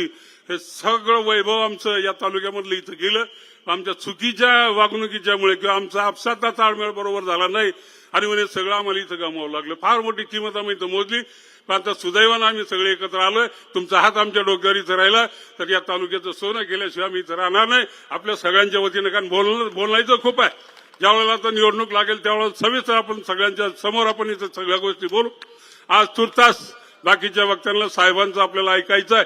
हे सगळं वैभव आमचं या तालुक्यामधलं इथं गेलं. आमच्या चुकीच्या वागणुकीच्यामुळे किंवा आमचा आपसाचा ताळमेळ बरोबर झाला नाही. आणि म्हणे सगळं आम्हाला इथं गमावं लागलं. फार मोठी किंमत आम्ही इथं मोजली. पण आता सुदैवानं आम्ही सगळे एकत्र आलोय तुमचा हात आमच्या डोक्यावर इथं राहिला. तर या तालुक्याचं सोनं केल्याशिवाय आम्ही इथं राहणार नाही. आपल्या सगळ्यांच्या वतीनं कारण बोलणं बोलायचं खूप आहे. ज्यावेळेला आता निवडणूक लागेल त्यावेळेला सविस्तर आपण सगळ्यांच्या समोर आपण इथं सगळ्या गोष्टी बोलू. आज तुर्तास बाकीच्या वक्त्यांना साहेबांचं आपल्याला ऐकायचं आहे.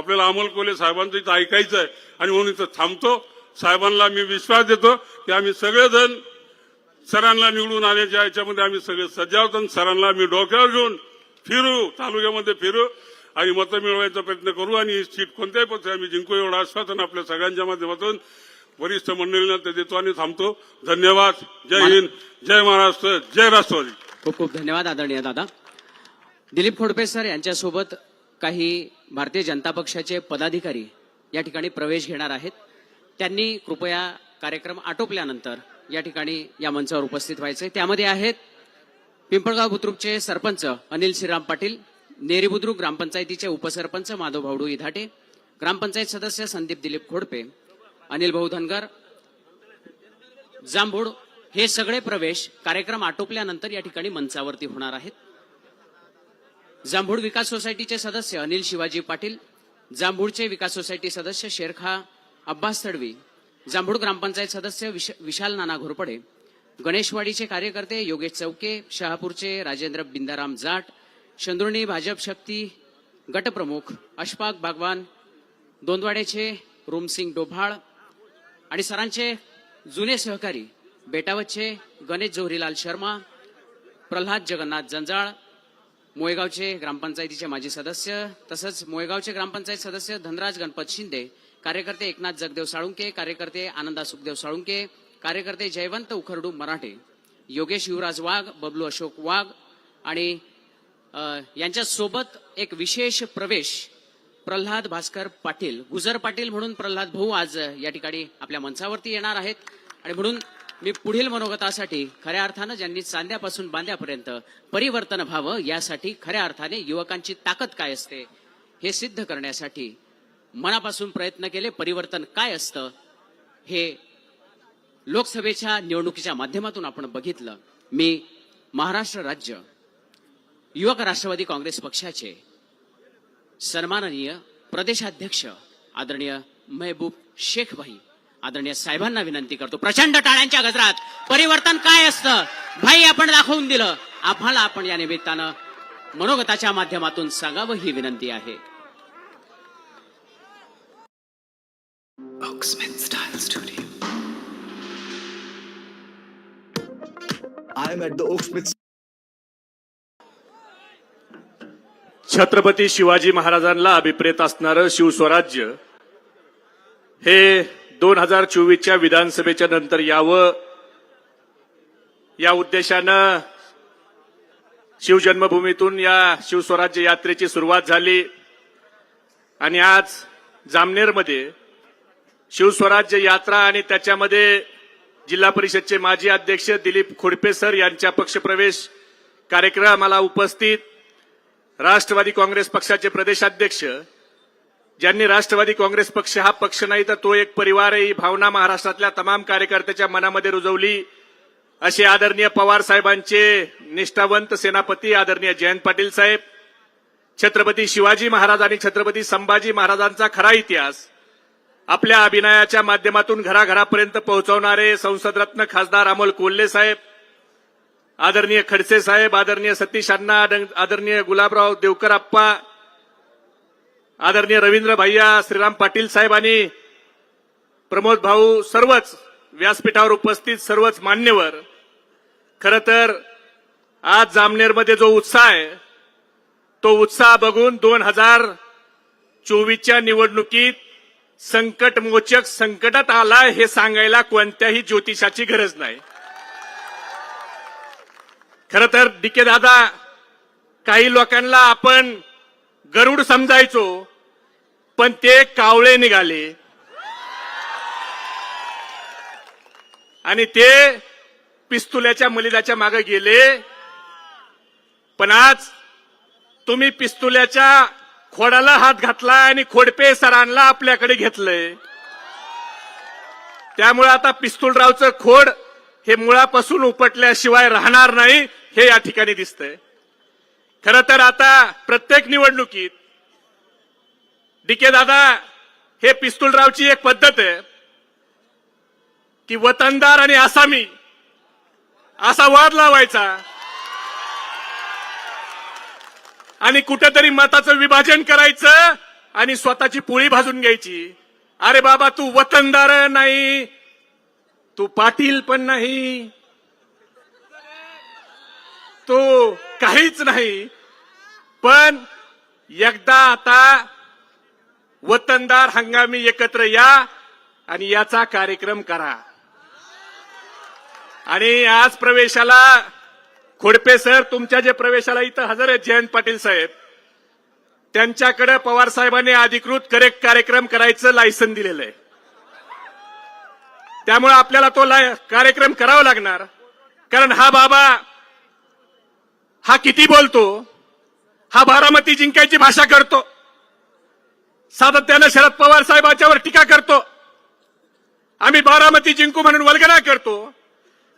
आपल्याला अमोल कोले साहेबांचं इथं ऐकायचं आहे आणि म्हणून इथं थांबतो. साहेबांना मी विश्वास देतो की आम्ही सगळेजण सरांना निवडून आण्याच्या याच्यामध्ये आम्ही सगळे सज्ज आहोत आणि सरांना आम्ही डोक्यावर घेऊन फिरू तालुक्यामध्ये फिरू आणि मतं मिळवायचा प्रयत्न करू आणि ही सीट कोणत्याही पक्षात आम्ही जिंकू एवढं आश्वासन आपल्या सगळ्यांच्या माध्यमातून वरिष्ठ मंडळींना ते देतो आणि थांबतो. धन्यवाद. जय हिंद. जय महाराष्ट्र. जय राष्ट्रवादी. खूप खूप धन्यवाद आदरणीय दादा. दिलीप खोडपे सर यांच्यासोबत काही भारतीय जनता पक्षाचे पदाधिकारी या ठिकाणी प्रवेश घेणार आहेत. त्यांनी कृपया कार्यक्रम आटोपल्यानंतर या ठिकाणी या मंचावर उपस्थित व्हायचे त्यामध्ये आहेत पिंपळगाव बुद्रुकचे सरपंच अनिल श्रीराम पाटील नेरी बुद्रुक ग्रामपंचायतीचे उपसरपंच माधव भावडू इधाटे ग्रामपंचायत सदस्य संदीप दिलीप खोडपे अनिल भाऊ धनगर जांभूड हे सगळे प्रवेश कार्यक्रम आटोपल्यानंतर या ठिकाणी मंचावरती होणार आहेत. जांभूळ विकास सोसायटीचे सदस्य अनिल शिवाजी पाटील जांभूळचे विकास सोसायटी सदस्य शेरखा अब्बास तडवी जांभूळ ग्रामपंचायत सदस्य विश- विशाल नाना घोरपडे गणेशवाडीचे कार्यकर्ते योगेश चौके शहापूरचे राजेंद्र बिंदाराम जाट चंद्रुणी भाजप शक्ती गटप्रमुख अशफाक भागवान दोंदवाड्याचे रोमसिंग डोभाळ आणि सरांचे जुने सहकारी बेटावतचे गणेश जोहरीलाल शर्मा प्रल्हाद जगन्नाथ जंजाळ मोयगावचे ग्रामपंचायतीचे माजी सदस्य तसंच मोयगावचे ग्रामपंचायत सदस्य धनराज गणपत शिंदे कार्यकर्ते एकनाथ जगदेव साळुंके कार्यकर्ते आनंदा सुखदेव साळुंके कार्यकर्ते जयवंत उखरडू मराठे योगेश युवराज वाघ बबलू अशोक वाघ आणि यांच्यासोबत एक विशेष प्रवेश प्रल्हाद भास्कर पाटील गुजर पाटील म्हणून प्रल्हाद भाऊ आज या ठिकाणी आपल्या मंचावरती येणार आहेत. आणि म्हणून मी पुढील मनोगतासाठी खऱ्या अर्थानं ज्यांनी चांद्यापासून बांध्यापर्यंत परिवर्तन व्हावं यासाठी खऱ्या अर्थाने युवकांची ताकद काय असते हे सिद्ध करण्यासाठी मनापासून प्रयत्न केले परिवर्तन काय असतं हे लोकसभेच्या निवडणुकीच्या माध्यमातून आपण बघितलं. मी महाराष्ट्र राज्य युवक राष्ट्रवादी काँग्रेस पक्षाचे सन्माननीय प्रदेशाध्यक्ष आदरणीय मेहबूब शेख भाई आदरणीय साहेबांना विनंती करतो. प्रचंड टाळ्यांच्या गजरात परिवर्तन काय असतं? भाई आपण दाखवून दिलं. आम्हाला आपण या निमित्तानं मनोगताच्या माध्यमातून सांगावं ही विनंती आहे. छत्रपती शिवाजी महाराजांना अभिप्रेत असणारं शिवस्वराज्य हे दोन हजार चोवीसच्या विधानसभेच्या नंतर यावं. या उद्देशानं शिवजन्मभूमीतून या शिवस्वराज्य यात्रेची सुरुवात झाली. आणि आज जामनेरमध्ये शिवस्वराज्य यात्रा आणि त्याच्यामध्ये जिल्हा परिषदचे माजी अध्यक्ष दिलीप खोडपे सर यांच्या पक्षप्रवेश कार्यक्रमाला उपस्थित राष्ट्रवादी काँग्रेस पक्षाचे प्रदेशाध्यक्ष ज्यांनी राष्ट्रवादी काँग्रेस पक्ष हा पक्ष नाही तर तो एक परिवार आहे. ही भावना महाराष्ट्रातल्या तमाम कार्यकर्त्याच्या मनामध्ये रुजवली. असे आदरणीय पवार साहेबांचे निष्ठावंत सेनापती आदरणीय जयंत पाटील साहेब छत्रपती शिवाजी महाराज आणि छत्रपती संभाजी महाराजांचा खरा इतिहास आपल्या अभिनयाच्या माध्यमातून घराघरापर्यंत पोहोचवणारे संसदरत्न खासदार अमोल कोल्हे साहेब आदरणीय खडसे साहेब आदरणीय सतीश अण्णा आदरणीय गुलाबराव देवकर आप्पा आदरणीय रवींद्र भैया श्रीराम पाटील साहेब आणि प्रमोद भाऊ सर्वच व्यासपीठावर उपस्थित सर्वच मान्यवर. खर तर आज जामनेरमध्ये जो उत्साह आहे तो उत्साह बघून दोन हजार चोवीसच्या निवडणुकीत संकटमोचक संकटात आलाय हे सांगायला कोणत्याही ज्योतिषाची गरज नाही. खर तर डीके दादा काही लोकांना आपण गरुड समजायचो. पण ते कावळे निघाले. आणि ते पिस्तुल्याच्या मलिदाच्या मागे गेले. पण आज तुम्ही पिस्तुल्याच्या खोडाला हात घातला आणि खोडपे सरांना आपल्याकडे घेतलंय. त्यामुळे आता पिस्तुलरावचं खोड हे मुळापासून उपटल्याशिवाय राहणार नाही हे या ठिकाणी दिसतंय. खर तर आता प्रत्येक निवडणुकीत डीके दादा हे पिस्तुलरावची एक पद्धत आहे की वतनदार आणि आसामी असा वाद लावायचा आणि कुठेतरी मताचं विभाजन करायचं आणि स्वतःची पोळी भाजून घ्यायची. अरे बाबा तू वतनदार नाही तू पाटील पण नाही तो काहीच नाही. पण एकदा आता वतनदार हंगामी एकत्र या आणि याचा कार्यक्रम करा. आणि आज प्रवेशाला खोडपे सर तुमच्या जे प्रवेशाला इथं हजर आहेत जयंत पाटील साहेब त्यांच्याकडे पवार साहेबांनी अधिकृत करेक्ट कार्यक्रम करायचं लायसन दिलेलं आहे. त्यामुळे आपल्याला तो लाय- कार्यक्रम करावा लागणार. कारण हा बाबा हा किती बोलतो हा बारामती जिंकायची भाषा करतो. सातत्यानं शरद पवार साहेबांच्यावर टीका करतो. आम्ही बारामती जिंकू म्हणून वल्गना करतो.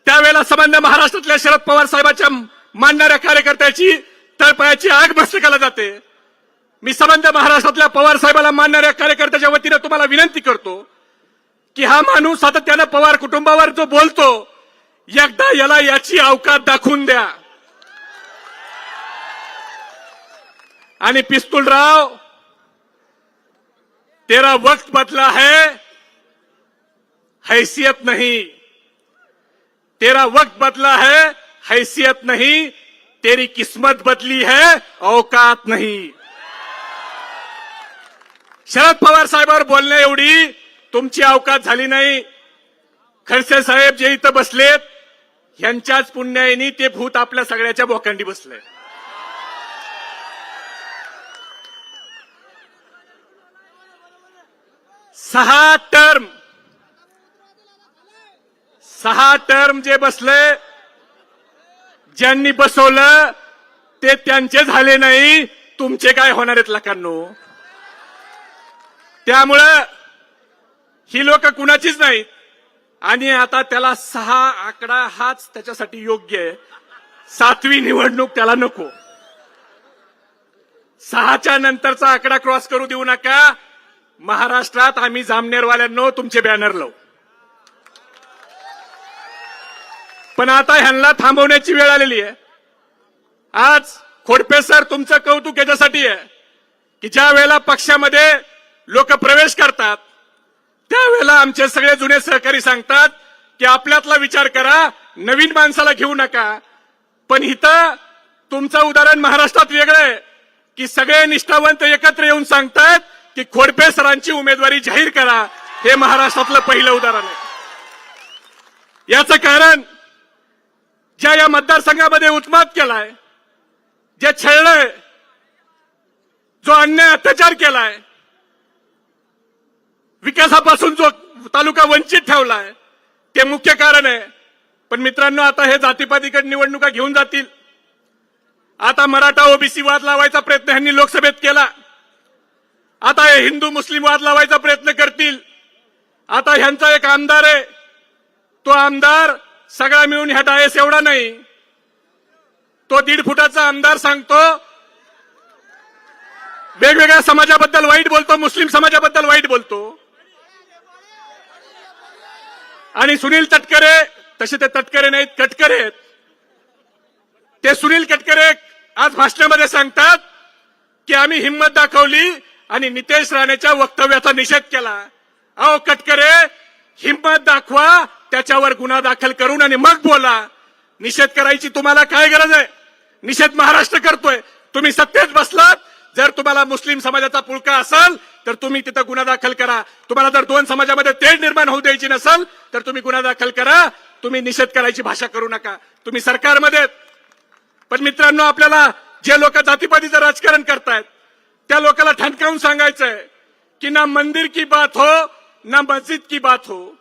त्यावेळेला संबंध महाराष्ट्रातल्या शरद पवार साहेबांच्या मांडणाऱ्या कार्यकर्त्याची तळपायाची आग मस्तकाला जाते. मी संबंध महाराष्ट्रातल्या पवार साहेबाला मानणाऱ्या कार्यकर्त्याच्या वतीनं तुम्हाला विनंती करतो की हा माणूस सातत्यानं पवार कुटुंबावर जो बोलतो एकदा याला याची अवकात दाखवून द्या. आणि पिस्तुलराव तेरा वक्त बदला है हैसियत नहीं। तेरा वक्त बदला है हैसियत नहीं। तेरी किस्मत बदली है औकात नहीं। शरद पवार साहेबांवर बोलणे एवढी तुमची अवकात झाली नाही. खडसे साहेब जे इथं बसलेत यांच्याच पुण्याईनी ते भूत आपल्या सगळ्याच्या बोकांडी बसलंय सहा टर्म सहा टर्म जे बसले ज्यांनी बसवलं ते त्यांचे झाले नाही तुमचे काय होणार आहेत लकांनो? त्यामुळं ही लोक कुणाचीच नाहीत. आणि आता त्याला सहा आकडा हाच त्याच्यासाठी योग्य आहे. सातवी निवडणूक त्याला नको. सहाच्या नंतरचा आकडा क्रॉस करू देऊ नका. महाराष्ट्रात आम्ही जामनेरवाल्यांनो तुमचे बॅनर लावू. पण आता ह्यांना थांबवण्याची वेळ आलेली आहे. आज खोडपे सर तुमचं कौतुक याच्यासाठी आहे की ज्या वेळेला पक्षामध्ये लोक प्रवेश करतात त्यावेळेला आमचे सगळे जुने सहकारी सांगतात की आपल्यातला विचार करा नवीन माणसाला घेऊ नका. पण इथं तुमचं उदाहरण महाराष्ट्रात वेगळं आहे की सगळे निष्ठावंत एकत्र येऊन सांगतात की खोडपे सरांची उमेदवारी जाहीर करा हे महाराष्ट्रातलं पहिलं उदाहरण आहे. याचं कारण ज्या या मतदारसंघामध्ये उत्माद केलाय जे छळलंय जो अन्याय अत्याचार केलाय विकासापासून जो तालुका वंचित ठेवलाय ते मुख्य कारण आहे. पण मित्रांनो आता हे जातीपातीकडे निवडणुका घेऊन जातील. आता मराठा ओबीसी वाद लावायचा प्रयत्न ह्यांनी लोकसभेत केला. आता हे हिंदू मुस्लिम वाद लावायचा प्रयत्न करतील. आता ह्यांचा एक आमदार आहे. तो आमदार सगळा मिळून ह्या डायस एवढा नाही. तो दीड फुटाचा आमदार सांगतो वेगवेगळ्या समाजाबद्दल वाईट बोलतो मुस्लिम समाजाबद्दल वाईट बोलतो. आणि सुनील तटकरे तसे ते तटकरे नाहीत कटकरे ते सुनील कटकरे आज भाषणामध्ये सांगतात की आम्ही हिंमत दाखवली आणि नितेश राणेच्या वक्तव्याचा निषेध केला. अहो कटकरे हिंमत दाखवा त्याच्यावर गुन्हा दाखल करून आणि मग बोला. निषेध करायची तुम्हाला काय गरज आहे? निषेध महाराष्ट्र करतोय. तुम्ही सत्तेत बसलात. जर तुम्हाला मुस्लिम समाजाचा पुळका असाल तर तुम्ही तिथं गुन्हा दाखल करा. तुम्हाला जर दोन समाजामध्ये तेढ निर्माण होऊ द्यायची नसेल तर तुम्ही गुन्हा दाखल करा. तुम्ही निषेध करायची भाषा करू नका. तुम्ही सरकारमध्ये पण मित्रांनो आपल्याला जे लोक जातीपातीचं राजकारण करतायत त्या लोकांना ठणकावून सांगायचंय की ना मंदिर की बात हो, ना मस्जिद की बात हो।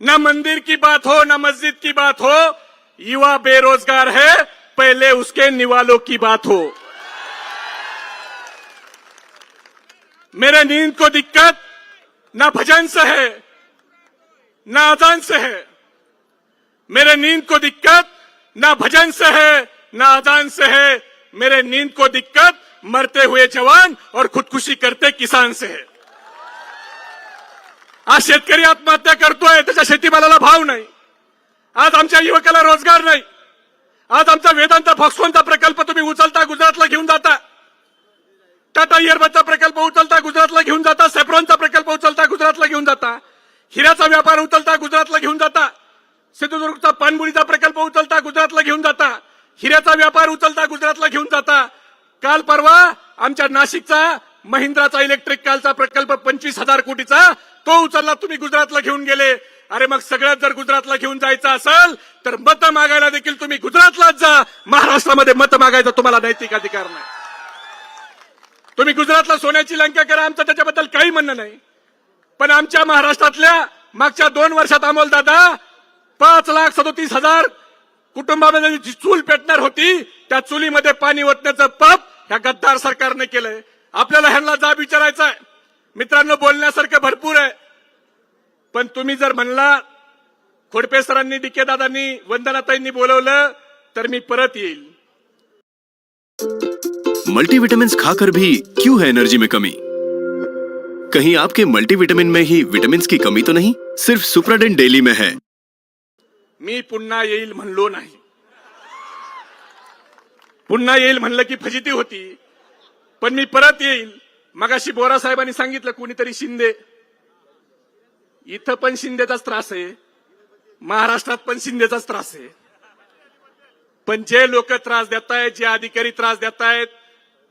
ना मंदिर की बात हो, ना मस्जिद की बात हो, युवा बेरोजगार है, पहले उसके निवालों की बात हो। मेरे नींद को दिक्कत, ना भजन से है, ना अजान से है। मेरे नींद को दिक्कत, ना भजन से है, ना अजान से है। मेरे नींद को दिक्कत मरते हुए जवान और खुदकुशी करते किसान से है। आज शेतकरी आत्महत्या करतोय त्याच्या शेतीमालाला भाव नाही. आज आमच्या युवकाला रोजगार नाही. आज आमचा वेदांत फॉक्सकॉनचा प्रकल्प तुम्ही उचलता गुजरातला घेऊन जाता. टाटा इयरबदचा प्रकल्प उचलता गुजरातला घेऊन जाता. सेफ्रॉनचा प्रकल्प उचलता गुजरातला घेऊन जाता. हिऱ्याचा व्यापार उचलता गुजरातला घेऊन जाता. सिंधुदुर्गचा पानबुडीचा प्रकल्प उचलता गुजरातला घेऊन जाता. हिऱ्याचा व्यापार उचलता गुजरातला घेऊन जाता. काल परवा आमच्या नाशिकचा महिंद्राचा इलेक्ट्रिक कालचा प्रकल्प पंचवीस हजार कोटीचा तो उचलला तुम्ही गुजरातला घेऊन गेले. अरे मग सगळ्यात जर गुजरातला घेऊन जायचं असेल तर मत मागायला देखील तुम्ही गुजरातलाच जा. महाराष्ट्रामध्ये मत मागायचा तुम्हाला नैतिक अधिकार नाही. तुम्ही गुजरातला सोन्याची लंका करा आमचं त्याच्याबद्दल काही म्हणणं नाही. पण आमच्या महाराष्ट्रातल्या मागच्या दोन वर्षात अमोल दादा पाच लाख सदोतीस हजार कुटुंबामध्ये जी चूल पेटणार होती त्या चुलीमध्ये पाणी ओतण्याचं पाप ह्या गद्दार सरकारने केलंय. आपल्याला ह्यांना जाब विचारायचा आहे. मित्रांनो बोलण्यासारखं भरपूर आहे. पण तुम्ही जर म्हणला खोडपे सरांनी डीके दादांनी वंदनाताईंनी बोलवलं तर मी परत येईल. मल्टीविटामिन खाकर भी क्यों है एनर्जी में कमी? कहीं आपके मल्टीविटामिन में ही विटामिन की कमी तो नहीं? सिर्फ सुप्राडेंट डेली में है। मी पुन्हा येईल म्हणलो नाही. पुन्हा येईल म्हणलं की फजिती होती. पण मी परत येईल मगाशी बोरा साहेबांनी सांगितलं कुणीतरी शिंदे. इथं पण शिंदेचाच त्रास आहे. महाराष्ट्रात पण शिंदेचाच त्रास आहे. पण जे लोक त्रास देत आहेत जे अधिकारी त्रास देत आहेत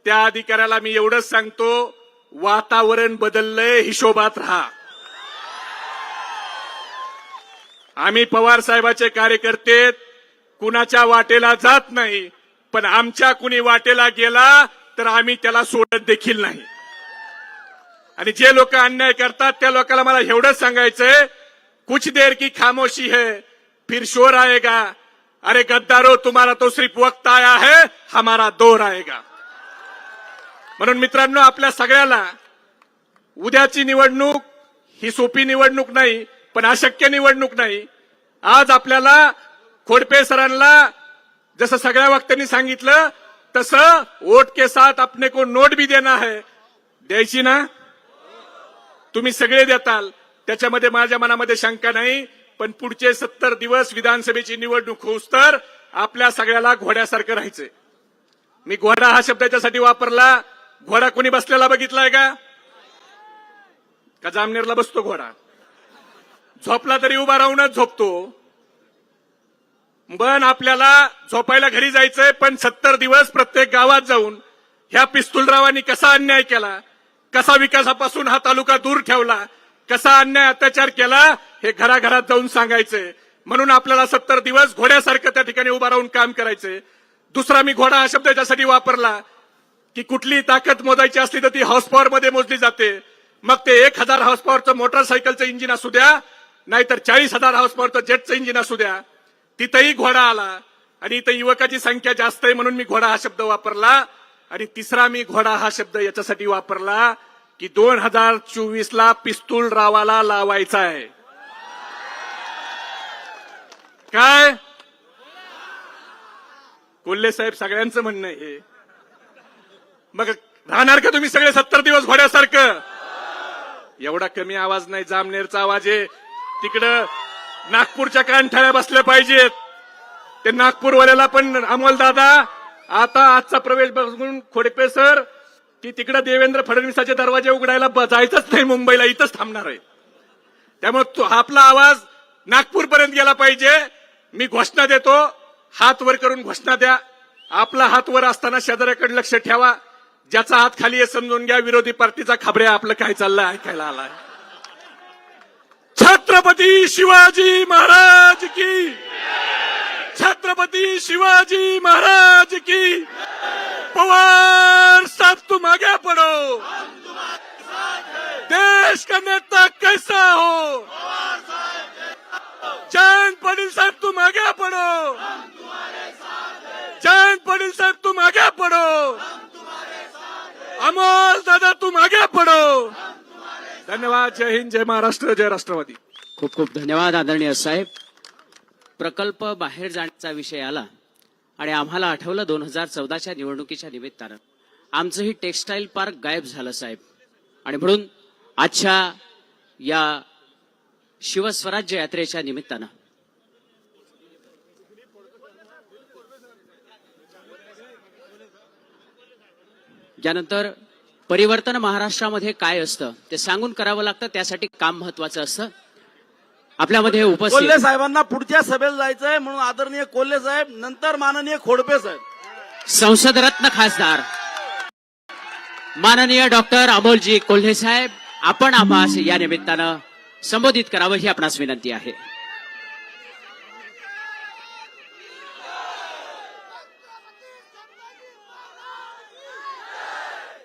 त्या अधिकाऱ्याला मी एवढंच सांगतो वातावरण बदललंय हिशोबात राहा. आम्ही पवार साहेबाचे कार्यकर्ते कुणाच्या वाटेला जात नाही. पण आमच्या कुणी वाटेला गेला तर आम्ही त्याला सोडत देखील नाही. आणि जे लोक अन्याय करतात त्या लोकांना मला एवढंच सांगायचंय कुछ देर की खामोशी है फिर शोर आएगा. अरे गद्दारो तुम्हारा तो सिर्फ वक्त आया है हमारा दौर आएगा. म्हणून मित्रांनो आपल्या सगळ्याला उद्याची निवडणूक ही सोपी निवडणूक नाही पण अशक्य निवडणूक नाही. आज आपल्याला खोडपे सरांना जसं सगळ्या वक्त्यांनी सांगितलं तसं वोट के साथ अपने को नोट भी देना है. द्यायची ना? तुम्ही सगळे देताल. त्याच्यामध्ये माझ्या मनामध्ये शंका नाही पण पुढचे सत्तर दिवस विधानसभेची निवडणूक होऊस तर आपल्या सगळ्याला घोड्यासारखं राहायचंय. मी घोडा हा शब्द याच्यासाठी वापरला. घोडा कोणी बसलेला बघितलाय का? का जामनेरला बसतो घोडा? झोपला तरी उभा राहूनच झोपतो. पण आपल्याला झोपायला घरी जायचंय पण सत्तर दिवस प्रत्येक गावात जाऊन ह्या पिस्तुलरावांनी कसा अन्याय केला कसा विकासापासून हा तालुका दूर ठेवला कसा अन्याय अत्याचार केला हे घराघरात जाऊन सांगायचंय. म्हणून आपल्याला सत्तर दिवस घोड्यासारखं त्या ठिकाणी उभा राहून काम करायचंय. दुसरा मी घोडा हा शब्द याच्यासाठी वापरला की कुठली ताकद मोजायची असली तर ती हॉर्स पॉवर मध्ये मोजली जाते. मग ते एक हजार हॉर्स पॉवरचं मोटरसायकलचं इंजिन असू द्या नाहीतर चाळीस हजार हॉर्स पॉवरचं जेटचं इंजिन असू द्या. तिथंही घोडा आला. आणि इथं युवकाची संख्या जास्त आहे म्हणून मी घोडा हा शब्द वापरला. आणि तिसरा मी घोडा हा शब्द याच्यासाठी वापरला की दोन हजार चोवीस ला पिस्तूल रावाला लावायचा आहे. काय? कोल्हे साहेब सगळ्यांचं म्हणणं हे मग राहणार का तुम्ही सगळे सत्तर दिवस घोड्यासारखं? एवढा कमी आवाज नाही जामनेरचा आवाज आहे. तिकडं नागपूरच्या कानठाळ्या बसल्या पाहिजेत. ते नागपूरवाल्याला पण अमोल दादा आता आजचा प्रवेश बघून खोडपे सर की तिकडे देवेंद्र फडणवीसाचे दरवाजे उघडायला ब- जायचंच नाही मुंबईला इथंच थांबणार आहे. त्यामुळे तो आपला आवाज नागपूरपर्यंत गेला पाहिजे. मी घोषणा देतो हात वर करून घोषणा द्या. आपला हात वर असताना शेजाऱ्याकडे लक्ष ठेवा. ज्याचा हात खाली आहे समजून घ्या विरोधी पार्टीचा खबऱ्या आपलं काय चाललंय ऐकायला आलाय. छत्रपती शिवाजी महाराज की। छत्रपती शिवाजी महाराज की। पवार साहब तुम आगे पडो देश का नेता कैसा हो? जयंत पाटील साहब तुम आगे पढ़ो जयंत पाटील साहब तुम आगे पढ़ो अमोल दादा तुम आगे पडो धन्यवाद. जय हिंद जय महाराष्ट्र जय राष्ट्रवादी. खूप खूप धन्यवाद आदरणीय साहेब. प्रकल्प बाहेर जाण्याचा विषय आला आणि आम्हाला आठवलं दोन हजार चौदाच्या निवडणुकीच्या निमित्तानं. आमचंही टेक्स्टाईल पार्क गायब झालं साहेब. आणि म्हणून आजच्या या शिवस्वराज्य यात्रेच्या निमित्तानं. यानंतर परिवर्तन महाराष्ट्रामध्ये काय असतं ते सांगून करावं लागतं त्यासाठी काम महत्वाचं असतं. आपल्यामध्ये उपस्थित कोल्हे साहेबांना पुढच्या सभेला जायचंय म्हणून आदरणीय कोल्हे साहेब नंतर माननीय खोडपे साहेब. संसद रत्न खासदार. माननीय डॉक्टर अमोलजी कोल्हे साहेब आपण आम्हास या निमित्तानं संबोधित करावं ही आपणास विनंती आहे.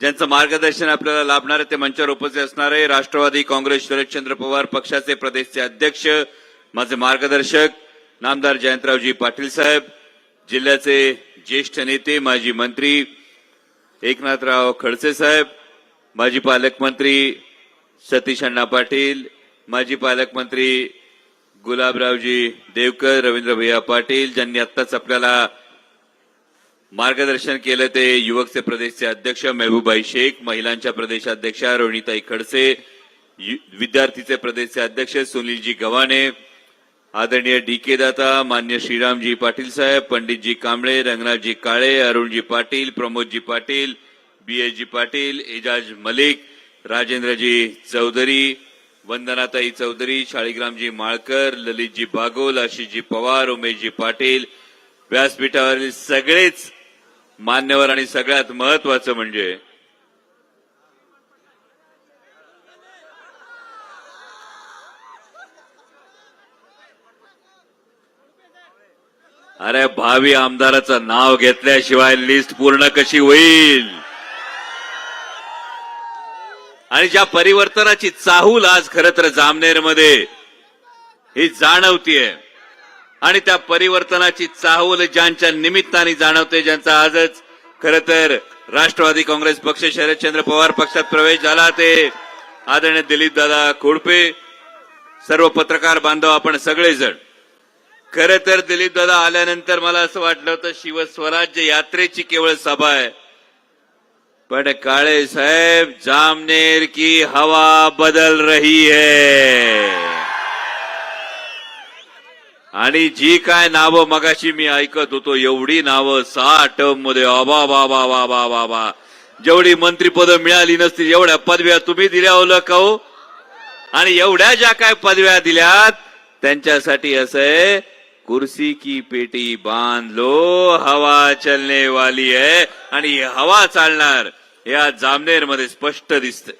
ज्यांचं मार्गदर्शन आपल्याला लाभणार आहे ते मंचावर उपस्थित असणारे राष्ट्रवादी काँग्रेस शरदचंद्र पवार पक्षाचे प्रदेशचे अध्यक्ष माझे मार्गदर्शक नामदार जयंतरावजी पाटील साहेब जिल्ह्याचे ज्येष्ठ नेते माजी मंत्री एकनाथराव खडसे साहेब माजी पालकमंत्री सतीश अण्णा पाटील माजी पालकमंत्री गुलाबरावजी देवकर रवींद्र भैया पाटील ज्यांनी आत्ताच आपल्याला मार्गदर्शन केलं ते युवकचे प्रदेशचे अध्यक्ष मेहबूबाई शेख महिलांच्या प्रदेशाध्यक्षा रोहिणीताई खडसे विद्यार्थीचे प्रदेशचे अध्यक्ष सुनीलजी गव्हाणे आदरणीय डी के दाता मान्य श्रीरामजी पाटील साहेब Panditji Kamble Ranganathji Kale Arunji Patil Pramodji Patil B S G Patil Ejaz Malik Rajendraji Chaudhari Vandanatai Chaudhari Shaligramji Malkar Lalitji Bagol Ashishji Pawar Umeshji Patil व्यासपीठावरील सगळेच मान्यवर आणि सगळ्यात महत्वाचं म्हणजे अरे भावी आमदाराचं नाव घेतल्याशिवाय लिस्ट पूर्ण कशी होईल? आणि ज्या परिवर्तनाची चाहूल आज खर तर जामनेरमध्ये ही जाणवतीये. आणि त्या परिवर्तनाची चाहूल ज्यांच्या निमित्ताने जाणवते ज्यांचा आजच खर तर राष्ट्रवादी काँग्रेस पक्ष शरदचंद्र पवार पक्षात प्रवेश झाला ते. आदरणीय दिलीप दादा खोडपे सर्व पत्रकार बांधव आपण सगळेजण. खर तर दिलीप दादा आल्यानंतर मला असं वाटलं होतं शिवस्वराज्य यात्रेची केवळ सभा आहे. पण काळे साहेब जामनेर की हवा बदल रही है. आणि जी काय नावं मगाशी मी ऐकत होतो एवढी नावं सहा टर्ममध्ये अबा बाबा बाबा बाबा जेवढी मंत्रीपद मिळाली नसतील एवढ्या पदव्या तुम्ही दिल्या हो, ओलं का हो. आणि एवढ्या ज्या काय पदव्या दिल्यात त्यांच्यासाठी असं आहे कुर्सी की पेटी बांध लो हवा चलने वाली आहे. आणि हवा चालणार या जामनेरमध्ये स्पष्ट दिसत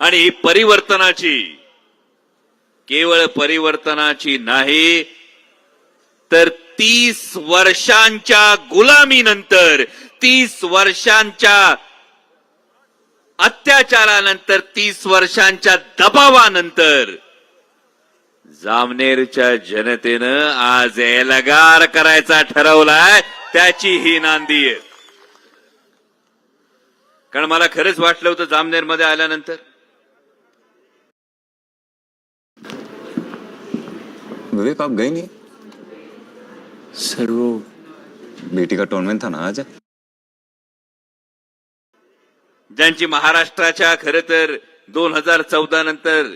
आणि ही परिवर्तनाची केवळ परिवर्तनाची नाही तर तीस वर्षांच्या गुलामीनंतर तीस वर्षांच्या अत्याचारानंतर तीस वर्षांच्या दबावानंतर जामनेरच्या जनतेनं आज एलगार करायचा ठरवलाय त्याची ही नांदी आहे. कारण मला खरंच वाटलं होतं जामनेरमध्ये आल्यानंतर. विवेक आप गए नहीं सर वो बेटी का टूर्नामेंट था ना आज। ज्यांची महाराष्ट्राच्या खरं तर दोन हजार चौदा नंतर